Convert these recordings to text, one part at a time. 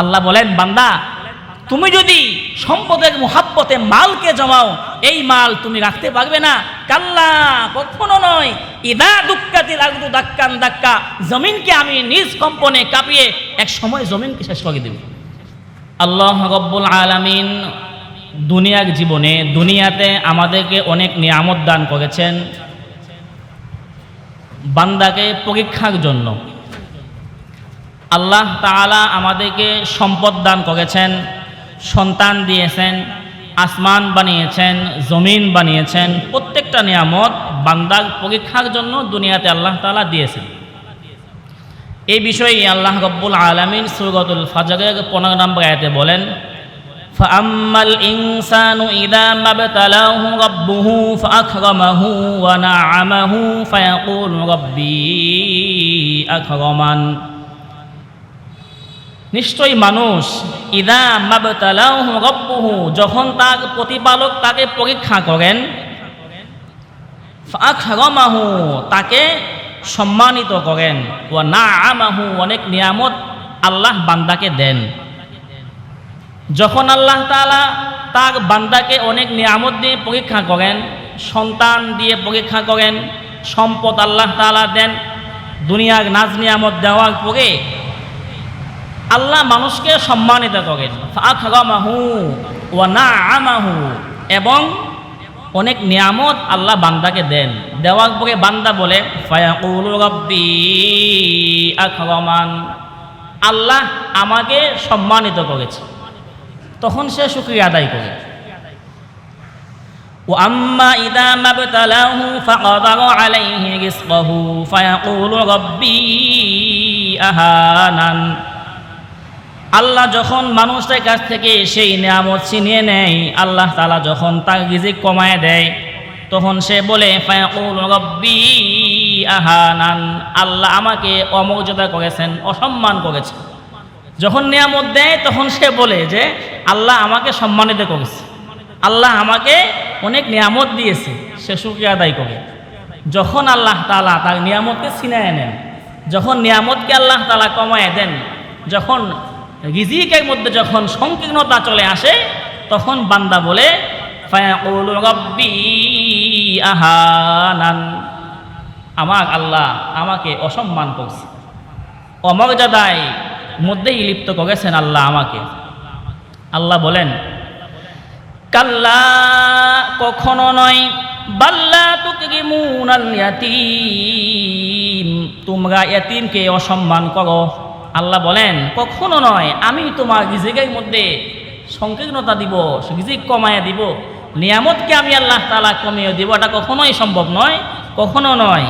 আল্লাহ বলেন, বান্দা, তুমি যদি সম্পদের মুহাব্বতে মালকে জমাও, এই মাল তুমি রাখতে পারবে না। কাল্লা, কখনো নয়। ইদা দুক্কাতিল আগদু দাক্কান দাক্কা। জমিনকে আমি নিজ কম্পনে কাঁপিয়ে এক সময় জমিনকে শেষ করে দেব। আল্লাহ রব্বুল আলামিন দুনিয়ার জীবনে, দুনিয়াতে আমাদেরকে অনেক নিয়ামত দান করেছেন। বান্দাকে পরীক্ষার জন্য। আল্লাহ তাআলা আমাদেরকে সম্পদ দান করেছেন, সন্তান দিয়েছেন, আসমান বানিয়েছেন, জমিন বানিয়েছেন, প্রত্যেকটা নিয়ামত বান্দার পরীক্ষার জন্য দুনিয়াতে আল্লাহ তাআলা দিয়েছেন। এই বিষয়ে আল্লাহ রব্বুল আলমিন সুরগতুল ফাজরের পনেরো নম্বর আয়াতে বলেন فأما الإنسان إذا ما ابتلاه ربه فأكرمه ونعمه فيقول ربي أكرمن নিশ্চয়ই মানুষ ইদা মাবতালাহু রব্বুহু যখন তার প্রতিপালক তাকে পরীক্ষা করেন ফাখরমাহু তাকে সম্মানিত করেন ও না আমাহু অনেক নিয়ামত আল্লাহ বান্দাকে দেন যখন আল্লাহ তাআলা তার বান্দাকে অনেক নিয়ামত দিয়ে পরীক্ষা করেন, সন্তান দিয়ে পরীক্ষা করেন, সম্পদ আল্লাহ তাআলা দেন, দুনিয়ার নাজ নিয়ামত দেওয়ার পরে আল্লাহ মানুষকে সম্মানিত করেন। ফাখরমাহু ও না আমাহু এবং অনেক নিয়ামত আল্লাহ বান্দাকে দেন। দেওয়ার পরে বান্দা বলে আল্লাহ আমাকে সম্মানিত করেছে। তখন সে শুক্রিয়া আদায় করে وأما إذا ما ابتلاه فقدر عليه رزقه فيقول ربي أهانن আল্লাহ যখন মানুষের কাছ থেকে সেই নিয়ামত ছিনিয়ে নেয় আল্লাহ তালা যখন তার রিজিক কমায় দেয় তখন সে বলে ফায়াকুল রব্বি আহানান আল্লাহ আমাকে অমর্যাদা করেছেন অসম্মান করেছেন যখন নিয়ামত দেয়, তখন সে বলে যে, আল্লাহ আমাকে সম্মানিত করেছে। আল্লাহ আমাকে অনেক নিয়ামত দিয়েছে, সে শুক্রিয়া আদায় করে যখন আল্লাহ তালা তার নিয়ামতকে ছিনায় নেন, যখন নিয়ামতকে আল্লাহ তালা কমায় দেন, যখন রিজিকের মধ্যে যখন সংকীর্ণতা চলে আসে, তখন বান্দা বলে আহানান। আমার আল্লাহ আমাকে অসম্মান করছে। অমর্যাদায় মধ্যেই লিপ্ত করেছেন আল্লাহ আমাকে। আল্লাহ বলেন, কাল্লা কখনো নয়, বাল্লা তোমরা ইয়াতীমকে অসম্মান করো। আল্লাহ বলেন, কখনো নয়, আমি তোমার রিজিকের মধ্যে সংকীর্ণতা দিব, রিজিক কমায় দিব। নিয়ামতকে আমি আল্লাহ তালা কমিয়ে দিব। এটা কখনোই সম্ভব নয়, কখনো নয়।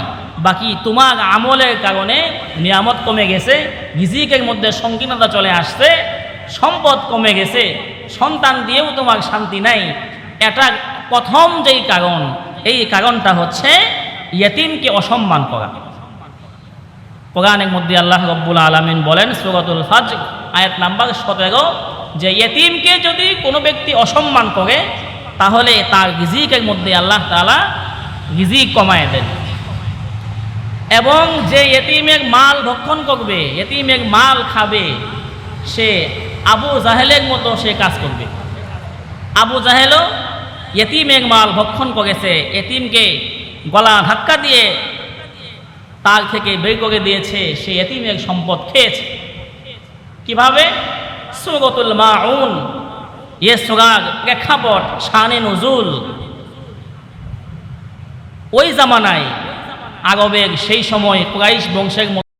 বাকি তোমার আমলের কারণে নিয়ামত কমে গেছে, রিজিকের মধ্যে সংকীর্ণতা চলে আসছে, সম্পদ কমে গেছে, সন্তান দিয়েও তোমার শান্তি নাই। এটা প্রথম যেই কারণ, এই কারণটা হচ্ছে ইয়তিমকে অসম্মান করা। কোরআনের মধ্যে আল্লাহ রব্বুল আলমিন বলেন, সুরতুল ফাজ আয়াত নাম্বার সতেরো, যে ইয়তিমকে যদি কোনো ব্যক্তি অসম্মান করে, তাহলে তার রিজিকের মধ্যে আল্লাহ তালা রিজিক কমায় দেন। এবং যে এতিমের মাল ভক্ষণ করবে, এতিমের মাল খাবে, সে আবু জাহেলের মতো সে কাজ করবে। আবু জাহেলও এতিমের মাল ভক্ষণ করেছে, এতিমকে গলা ধাক্কা দিয়ে তার থেকে বের করে দিয়েছে, সে এতিমের সম্পদ খেয়েছে। কীভাবে? সুগতুল মাউন ইয়ে সুরাগ প্রেক্ষাপট, শানে নজুল। ওই জামানায় আরবের সেই সময় কুরাইশ বংশের